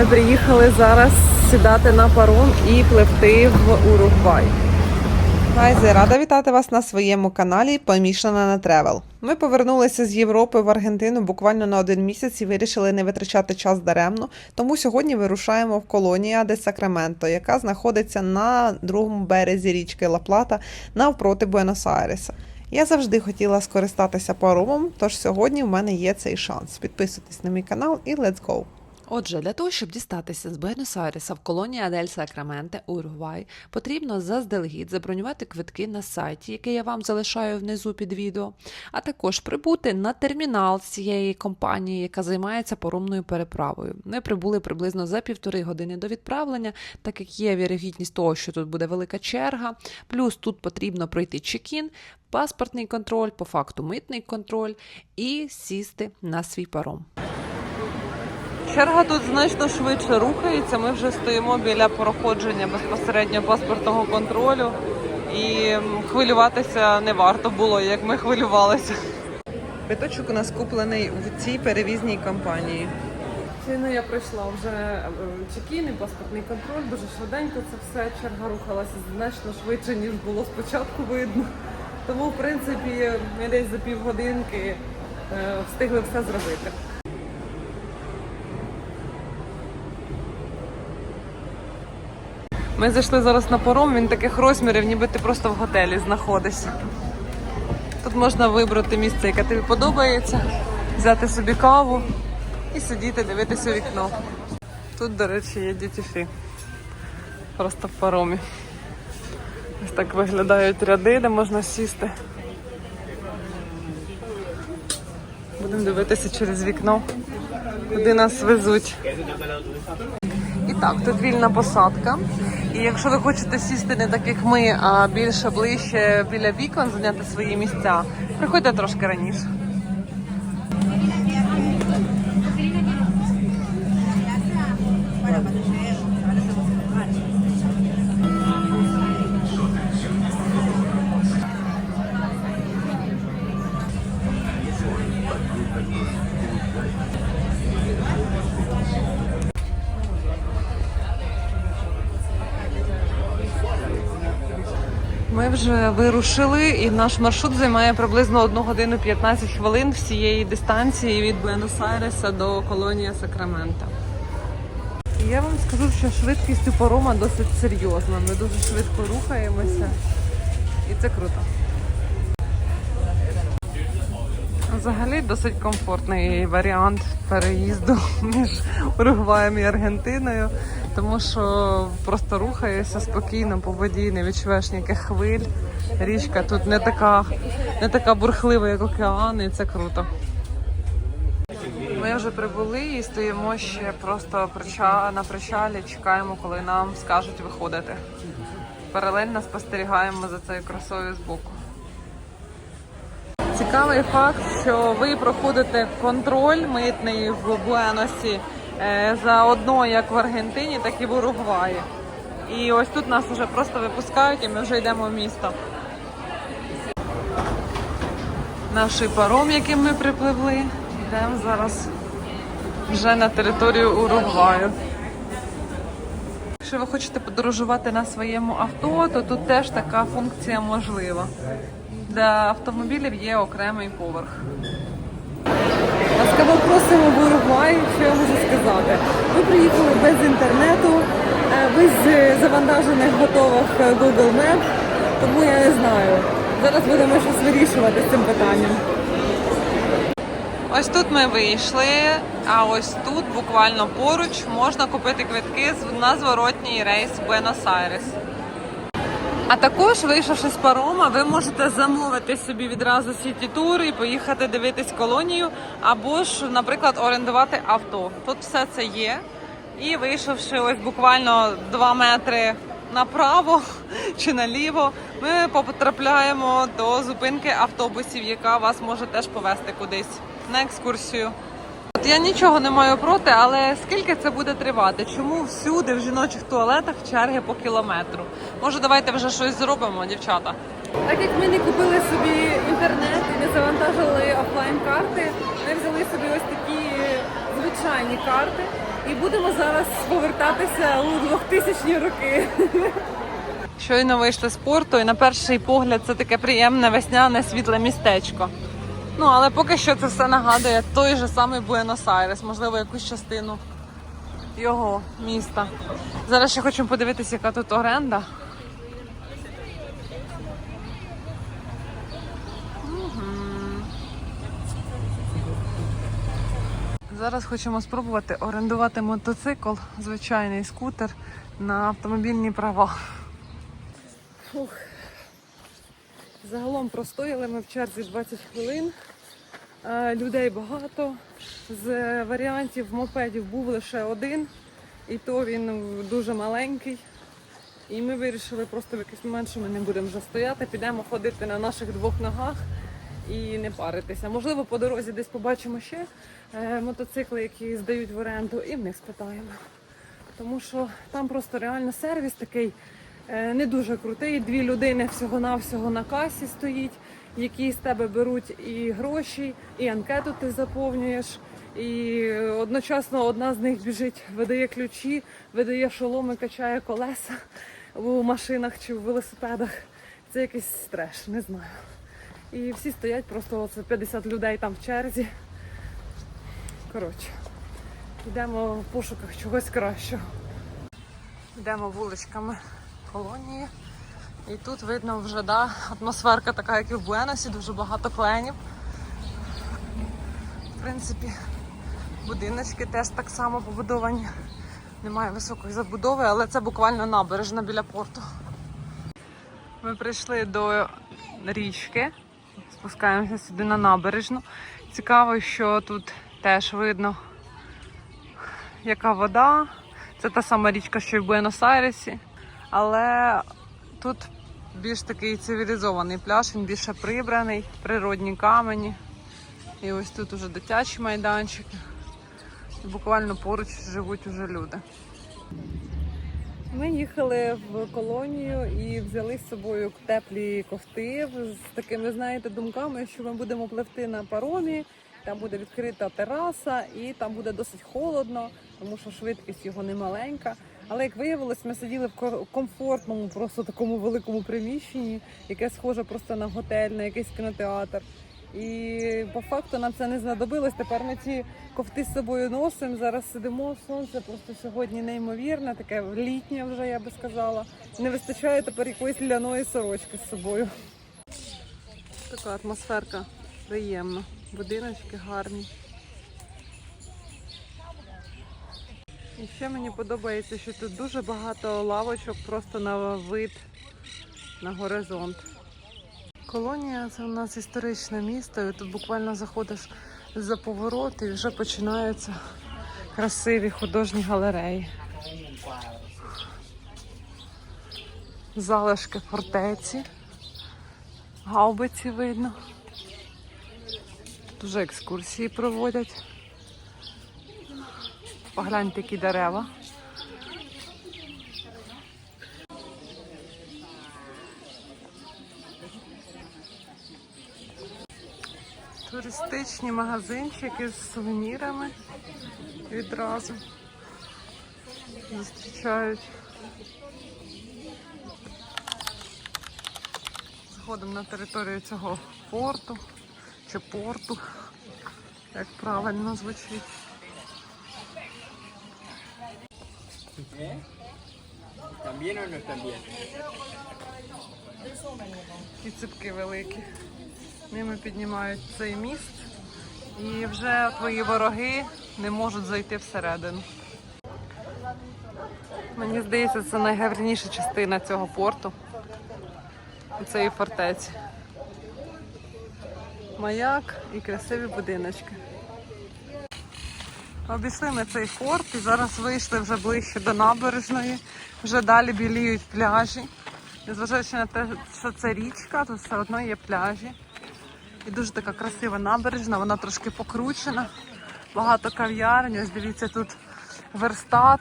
ми приїхали зараз сідати на паром і пливти в Уругвай. Гайзи, рада вітати вас на своєму каналі Помішана на Тревел. Ми повернулися з Європи в Аргентину буквально на один місяць і вирішили не витрачати час даремно. Тому сьогодні вирушаємо в колонія де Сакраменто, яка знаходиться на другому березі річки Ла-Плата навпроти Буенос-Айреса. Я завжди хотіла скористатися паромом, тож сьогодні в мене є цей шанс. Підписуйтесь на мій канал і let's go! Отже, для того, щоб дістатися з Буенос-Айреса в колонію Адель Сакраменте, Уругвай, потрібно заздалегідь забронювати квитки на сайті, який я вам залишаю внизу під відео, а також прибути на термінал цієї компанії, яка займається поромною переправою. Ми прибули приблизно за півтори години до відправлення, так як є вірогідність того, що тут буде велика черга. Плюс тут потрібно пройти чекін, паспортний контроль, по факту митний контроль і сісти на свій паром. Черга тут значно швидше рухається. Ми вже стоїмо біля проходження безпосередньо паспортного контролю. І хвилюватися не варто було, як ми хвилювалися. Квиточок у нас куплений в цій перевізній компанії. Щойно я пройшла вже е, чекін паспортний контроль, дуже швиденько це все. Черга рухалася значно швидше, ніж було спочатку видно. Тому, в принципі, ми десь за півгодинки е, встигли все зробити. Ми зайшли зараз на паром, він таких розмірів, ніби ти просто в готелі знаходишся. Тут можна вибрати місце, яке тобі подобається, взяти собі каву і сидіти, дивитися у вікно. Тут, до речі, є дітіфі. Просто в паромі. Ось так виглядають ряди, де можна сісти. Будемо дивитися через вікно, куди нас везуть. І так, тут вільна посадка. І якщо ви хочете сісти не так, як ми, а більше ближче біля вікон, зайняти свої місця, приходьте трошки раніше. Вже вирушили, і наш маршрут займає приблизно 1 годину 15 хвилин всієї дистанції від Буенос-Айреса до колонії Сакрамента. Я вам скажу, що швидкість у парома досить серйозна. Ми дуже швидко рухаємося, і це круто. Взагалі досить комфортний варіант переїзду між Уругваєм і Аргентиною, тому що просто рухаєшся спокійно по воді, не відчуваєш ніяких хвиль. Річка тут не така, не така бурхлива, як океан, і це круто. Ми вже прибули і стоїмо ще просто на причалі, чекаємо, коли нам скажуть виходити. Паралельно спостерігаємо за цією красою збоку. Цікавий факт, що ви проходите контроль митний в Буеносі заодно як в Аргентині, так і в Уругваї. І ось тут нас вже просто випускають і ми вже йдемо в місто. Наш паром, яким ми припливли, йдемо зараз вже на територію Уругваю. Якщо ви хочете подорожувати на своєму авто, то тут теж така функція можлива. Для автомобілів є окремий поверх. Ласкаво просимо в що я можу сказати. Ми приїхали без інтернету, е, без е, завантажених готових е, Google Maps, тому я не знаю. Зараз будемо щось вирішувати з цим питанням. Ось тут ми вийшли, а ось тут, буквально поруч, можна купити квитки з- на зворотній рейс в Буенос-Айрес. А також, вийшовши з парома, ви можете замовити собі відразу сіті тур і поїхати дивитись колонію, або ж, наприклад, орендувати авто. Тут все це є. І вийшовши ось буквально 2 метри направо чи наліво, ми потрапляємо до зупинки автобусів, яка вас може теж повезти кудись на екскурсію. От я нічого не маю проти, але скільки це буде тривати? Чому всюди в жіночих туалетах черги по кілометру? Може, давайте вже щось зробимо, дівчата? Так як ми не купили собі інтернет і не завантажили офлайн карти, ми взяли собі ось такі звичайні карти. І будемо зараз повертатися у 2000-ні роки. Щойно вийшли з порту, і на перший погляд це таке приємне весняне світле містечко. Ну, але поки що це все нагадує той же самий Буенос-Айрес, можливо, якусь частину його міста. Зараз ще хочемо подивитися, яка тут оренда. Зараз хочемо спробувати орендувати мотоцикл, звичайний скутер на автомобільні права. Загалом простояли ми в черзі 20 хвилин. Е, Людей багато. З варіантів мопедів був лише один, і то він дуже маленький. І ми вирішили просто в якийсь момент, що ми не будемо вже стояти, підемо ходити на наших двох ногах і не паритися. Можливо, по дорозі десь побачимо ще е, мотоцикли, які здають в оренду, і в них спитаємо. Тому що там просто реально сервіс такий е, не дуже крутий. Дві людини всього-навсього на касі стоїть, які з тебе беруть і гроші, і анкету ти заповнюєш. І одночасно одна з них біжить, видає ключі, видає шоломи, качає колеса у машинах чи в велосипедах. Це якийсь стреш, не знаю. І всі стоять, просто оце 50 людей там в черзі. Коротше, йдемо в пошуках чогось кращого. Йдемо вуличками колонії. І тут видно вже да, атмосферка така, як і в Буеносі, дуже багато кленів. В принципі, будиночки теж так само побудовані. Немає високої забудови, але це буквально набережна біля порту. Ми прийшли до річки, спускаємося сюди на набережну. Цікаво, що тут теж видно, яка вода. Це та сама річка, що й в Буенос-Айресі. Але тут більш такий цивілізований пляж, він більше прибраний, природні камені. І ось тут уже дитячі майданчики. І буквально поруч живуть уже люди. Ми їхали в колонію і взяли з собою теплі ковти з такими, знаєте, думками, що ми будемо пливти на паромі. Там буде відкрита тераса, і там буде досить холодно, тому що швидкість його не маленька. Але як виявилось, ми сиділи в ко- комфортному, просто такому великому приміщенні, яке схоже просто на готель, на якийсь кінотеатр. І по факту нам це не знадобилось. Тепер ми ці ковти з собою носимо. Зараз сидимо. Сонце просто сьогодні неймовірне, таке літнє вже я би сказала. Не вистачає тепер якоїсь ляної сорочки з собою. Така атмосферка приємна. Будиночки гарні. І ще мені подобається, що тут дуже багато лавочок просто на вид на горизонт. Колонія це у нас історичне місто, і тут буквально заходиш за поворот і вже починаються красиві художні галереї. Залишки фортеці, гаубиці видно. Дуже екскурсії проводять. Погляньте, які дерева. Туристичні магазинчики з сувенірами відразу зустрічають. Заходимо на територію цього порту чи порту, як правильно звучить. ¿También o no bien? І ципки великі. Ними піднімають цей міст, і вже твої вороги не можуть зайти всередину. Мені здається, це найгарніша частина цього порту і цієї фортеці. Маяк і красиві будиночки. Обійшли ми цей форт і зараз вийшли вже ближче до набережної. Вже далі біліють пляжі. Незважаючи на те, що це річка, то все одно є пляжі. І дуже така красива набережна, вона трошки покручена. Багато кав'ярень. Ось дивіться, тут верстат.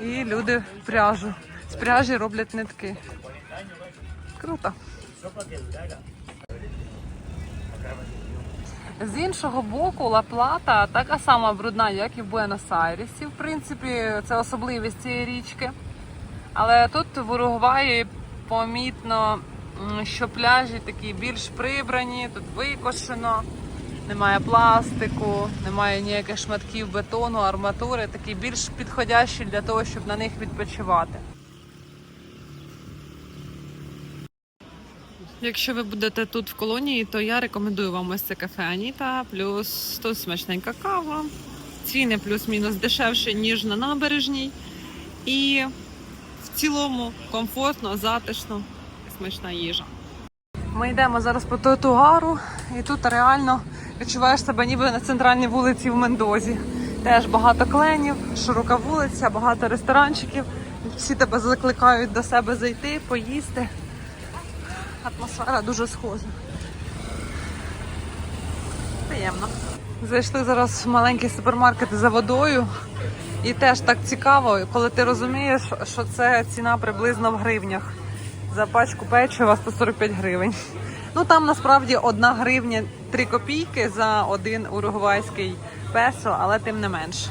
І люди пряжу. З пряжі роблять нитки. Круто. З іншого боку, Ла Плата така сама брудна, як і в Буенос-Айресі. В принципі, це особливість цієї річки. Але тут в Уругваї помітно, що пляжі такі більш прибрані, тут викошено, немає пластику, немає ніяких шматків бетону, арматури, такі більш підходящі для того, щоб на них відпочивати. Якщо ви будете тут в колонії, то я рекомендую вам ось це кафе Аніта, плюс тут смачненька кава. Ціни плюс-мінус дешевші, ніж на набережній. І в цілому комфортно, затишно і смачна їжа. Ми йдемо зараз по тротуару, і тут реально відчуваєш себе ніби на центральній вулиці в Мендозі. Теж багато кленів, широка вулиця, багато ресторанчиків. Всі тебе закликають до себе зайти, поїсти. Атмосфера дуже схожа. Приємно. Зайшли зараз в маленький супермаркет за водою. І теж так цікаво, коли ти розумієш, що це ціна приблизно в гривнях. За пачку печива 145 гривень. Ну там насправді одна гривня 3 копійки за один уругвайський песо, але тим не менш.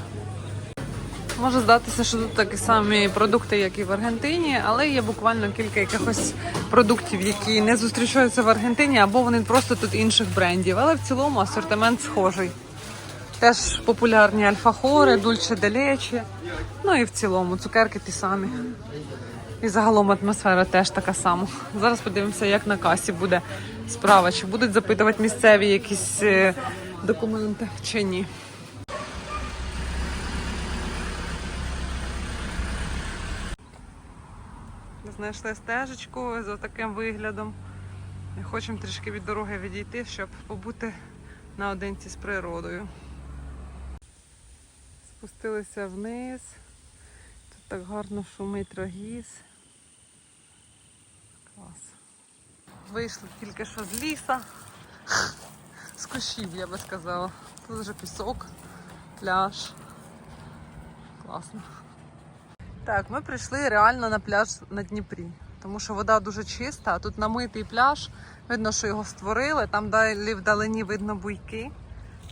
Може здатися, що тут такі самі продукти, як і в Аргентині, але є буквально кілька якихось продуктів, які не зустрічаються в Аргентині, або вони просто тут інших брендів. Але в цілому асортимент схожий. Теж популярні альфахори, дульче делечі. Ну і в цілому цукерки ті самі. І загалом атмосфера теж така сама. Зараз подивимося, як на касі буде справа, чи будуть запитувати місцеві якісь е, документи чи ні. Знайшли стежечку за таким виглядом. Хочемо трішки від дороги відійти, щоб побути наодинці з природою. Спустилися вниз. Тут так гарно шумить рогіз. Клас. Вийшли тільки що з ліса. З кущів, я би сказала. Тут вже пісок, пляж. Класно. Так, ми прийшли реально на пляж на Дніпрі, тому що вода дуже чиста, а тут намитий пляж. Видно, що його створили. Там далі вдалині видно буйки,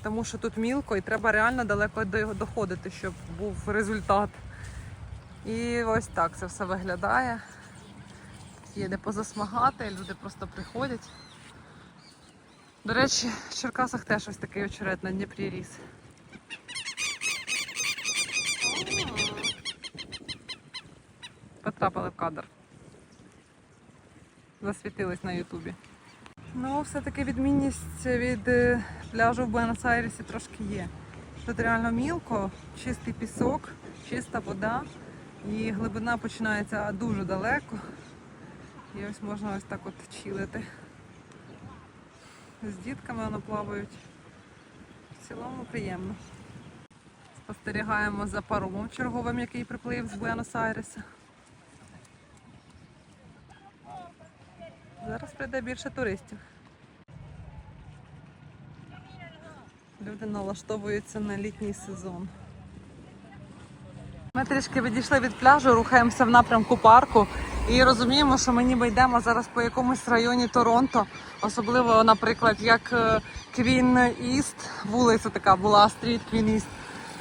тому що тут мілко і треба реально далеко до його доходити, щоб був результат. І ось так це все виглядає. Є де позасмагати, люди просто приходять. До речі, в Черкасах теж ось такий очерет на Дніпрі ріс. Потрапили в кадр. Засвітились на Ютубі. Ну, все-таки відмінність від е, пляжу в Буенос-Айресі трошки є. Тут реально мілко, чистий пісок, чиста вода. І глибина починається дуже далеко. І ось можна ось так от чилити. З дітками воно плавають. В цілому приємно. Спостерігаємо за паромом черговим, який приплив з Буенос-Айреса. Зараз прийде більше туристів. Люди налаштовуються на літній сезон. Ми трішки відійшли від пляжу, рухаємося в напрямку парку і розуміємо, що ми ніби йдемо зараз по якомусь районі Торонто, особливо, наприклад, як Квін Іст, вулиця така була, стріт Квін Іст.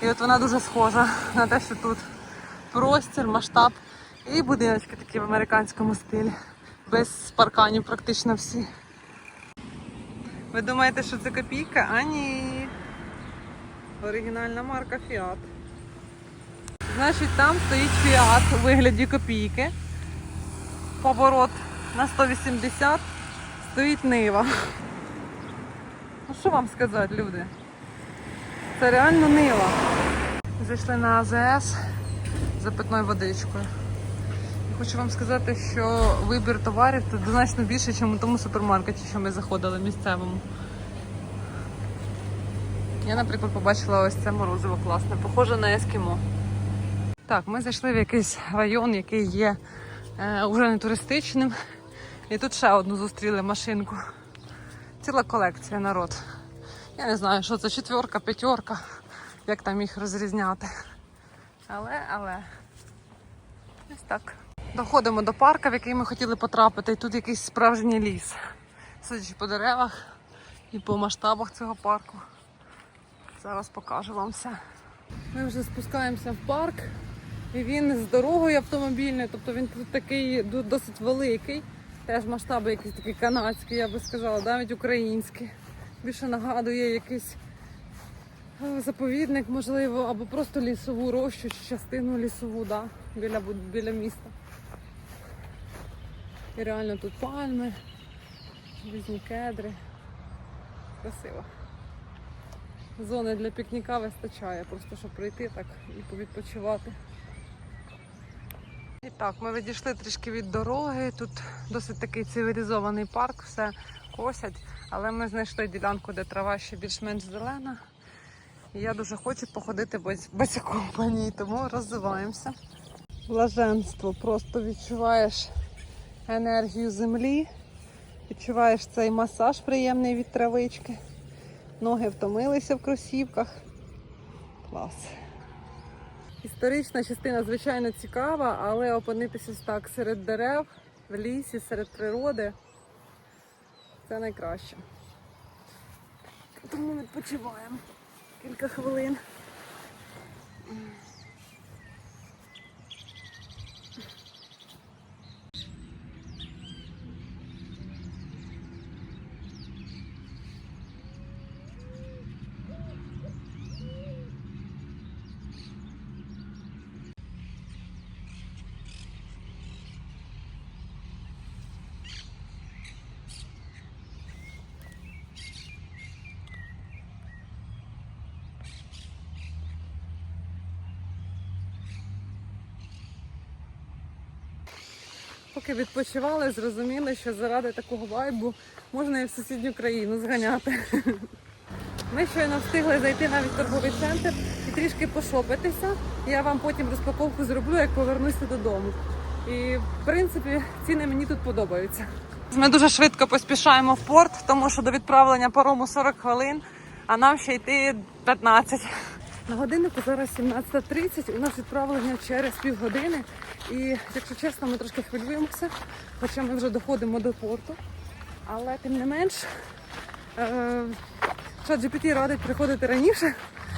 І от вона дуже схожа на те, що тут простір, масштаб і будиночки такі в американському стилі. Без парканів практично всі. Ви думаєте, що це копійка? А ні. Оригінальна марка Fiat. Значить, там стоїть Fiat у вигляді копійки. Поворот на 180 стоїть Нива. Ну що вам сказати, люди? Це реально Нива. Зайшли на АЗС за питною водичкою. Хочу вам сказати, що вибір товарів тут значно більше, ніж у тому супермаркеті, що ми заходили місцевому. Я, наприклад, побачила ось це морозиво класне, похоже на ескімо. Так, ми зайшли в якийсь район, який є е, уже не туристичним. І тут ще одну зустріли машинку. Ціла колекція народ. Я не знаю, що це четверка, п'ятерка, як там їх розрізняти. Але, але. Ось так. Доходимо до парка, в який ми хотіли потрапити, і тут якийсь справжній ліс. Судячи по деревах, і по масштабах цього парку. Зараз покажу вам все. Ми вже спускаємося в парк, і він з дорогою автомобільною, тобто він тут такий досить великий. Теж масштаби якісь такі канадські, я би сказала, навіть українські. Більше нагадує якийсь е, заповідник, можливо, або просто лісову рощу чи частину лісову, да, біля, біля міста. І реально тут пальми, різні кедри. Красиво. Зони для пікніка вистачає, просто щоб прийти так і повідпочивати. І так, ми відійшли трішки від дороги. Тут досить такий цивілізований парк, все косять, але ми знайшли ділянку, де трава ще більш-менш зелена. І я дуже хочу походити босиком по ній, тому розвиваємося. Блаженство, просто відчуваєш енергію землі, відчуваєш цей масаж приємний від травички. Ноги втомилися в кросівках. Клас. Історична частина, звичайно, цікава, але опинитися так серед дерев, в лісі, серед природи це найкраще. Тому відпочиваємо кілька хвилин. Поки відпочивали, зрозуміли, що заради такого вайбу можна і в сусідню країну зганяти. Ми щойно встигли зайти навіть в торговий центр і трішки пошопитися. Я вам потім розпаковку зроблю, як повернуся додому. І в принципі ціни мені тут подобаються. Ми дуже швидко поспішаємо в порт, тому що до відправлення парому 40 хвилин, а нам ще йти 15. На годиннику зараз 17.30, у нас відправлення через півгодини. І, якщо чесно, ми трошки хвилюємося, хоча ми вже доходимо до порту. Але тим не менш, е, ChatGPT радить приходити раніше,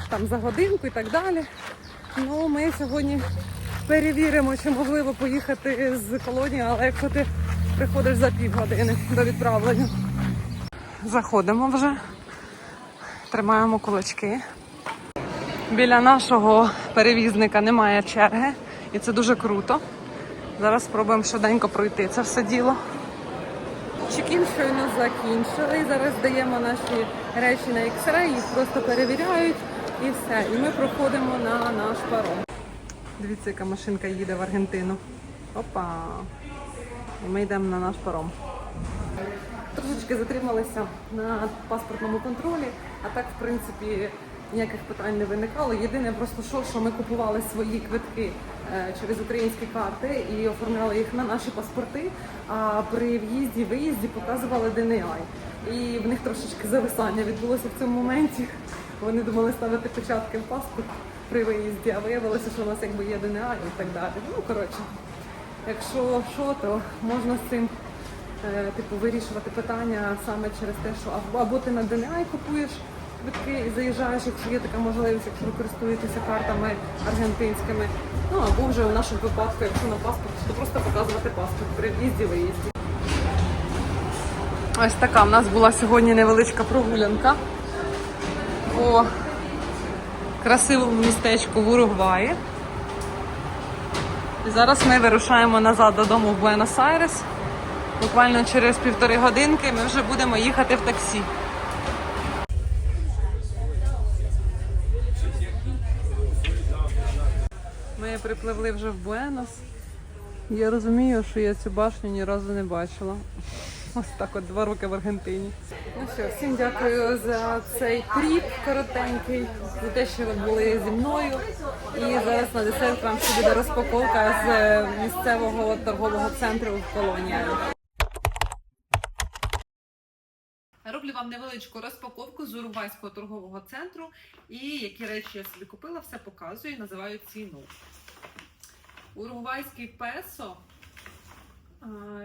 там за годинку і так далі. Ну, ми сьогодні перевіримо, чи можливо поїхати з колонії, але якщо ти приходиш за півгодини до відправлення. Заходимо вже, тримаємо кулачки. Біля нашого перевізника немає черги, і це дуже круто. Зараз спробуємо швиденько пройти це все діло. Чекін щойно закінчили. Зараз даємо наші речі на X-ray, їх просто перевіряють і все. І ми проходимо на наш паром. Дивіться, яка машинка їде в Аргентину. Опа! І ми йдемо на наш паром. Трошечки затрималися на паспортному контролі, а так, в принципі, ніяких питань не виникало. Єдине просто що, що ми купували свої квитки е, через українські карти і оформляли їх на наші паспорти. А при в'їзді виїзді показували DNI. І в них трошечки зависання відбулося в цьому моменті. Вони думали ставити печатки в паспорт при виїзді, а виявилося, що у нас якби є DNI і так далі. Ну коротше, якщо що, то можна з цим е, типу вирішувати питання саме через те, що або, ти на DNI купуєш квитки і заїжджаєш, якщо є така можливість, якщо ви користуєтеся картами аргентинськими. Ну або вже в нашому випадку, якщо на паспорт, то просто показувати паспорт при в'їзді виїзді. Ось така в нас була сьогодні невеличка прогулянка по красивому містечку в Уругваї. І зараз ми вирушаємо назад додому в Буенос-Айрес. Буквально через півтори годинки ми вже будемо їхати в таксі. Припливли вже в Буенос. Я розумію, що я цю башню ні разу не бачила. Ось так от два роки в Аргентині. Ну що, всім дякую за цей тріп коротенький, за те, що ви були зі мною. І зараз на десерт вам ще буде розпаковка з е, місцевого торгового центру в колонії. Роблю вам невеличку розпаковку з Уругвайського торгового центру. І які речі я собі купила, все показую і називаю ціну. Уругвайський песо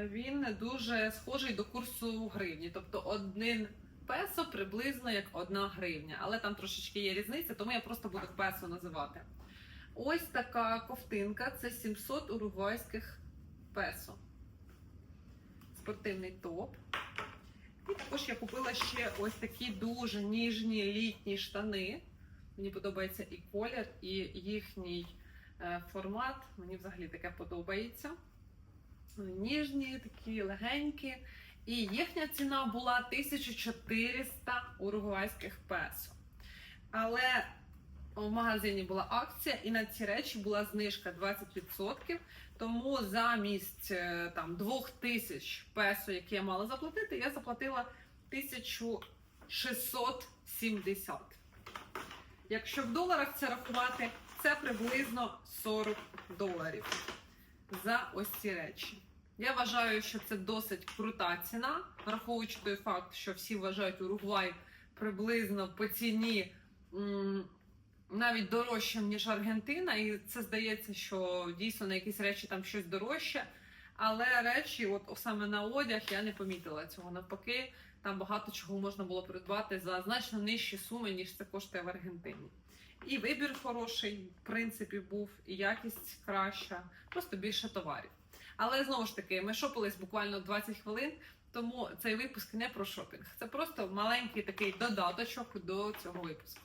він дуже схожий до курсу гривні. Тобто один песо приблизно як 1 гривня, але там трошечки є різниця, тому я просто буду песо називати. Ось така ковтинка це 700 уругвайських песо. Спортивний топ. І також я купила ще ось такі дуже ніжні літні штани. Мені подобається і колір, і їхній формат. Мені взагалі таке подобається. Ніжні, такі легенькі. І їхня ціна була 1400 уругвайських песо. Але в магазині була акція, і на ці речі була знижка 20%. Тому замість е, там 2000 песо, які я мала заплатити, я заплатила 1670. Якщо в доларах це рахувати, це приблизно 40 доларів за ось ці речі. Я вважаю, що це досить крута ціна, враховуючи той факт, що всі вважають Уругвай приблизно по ціні навіть дорожчим, ніж Аргентина, і це здається, що дійсно на якісь речі там щось дорожче. Але речі, от саме на одяг, я не помітила цього. Навпаки, там багато чого можна було придбати за значно нижчі суми, ніж це коштує в Аргентині. І вибір хороший, в принципі, був, і якість краща, просто більше товарів. Але знову ж таки, ми шопились буквально 20 хвилин, тому цей випуск не про шопінг. Це просто маленький такий додаточок до цього випуску.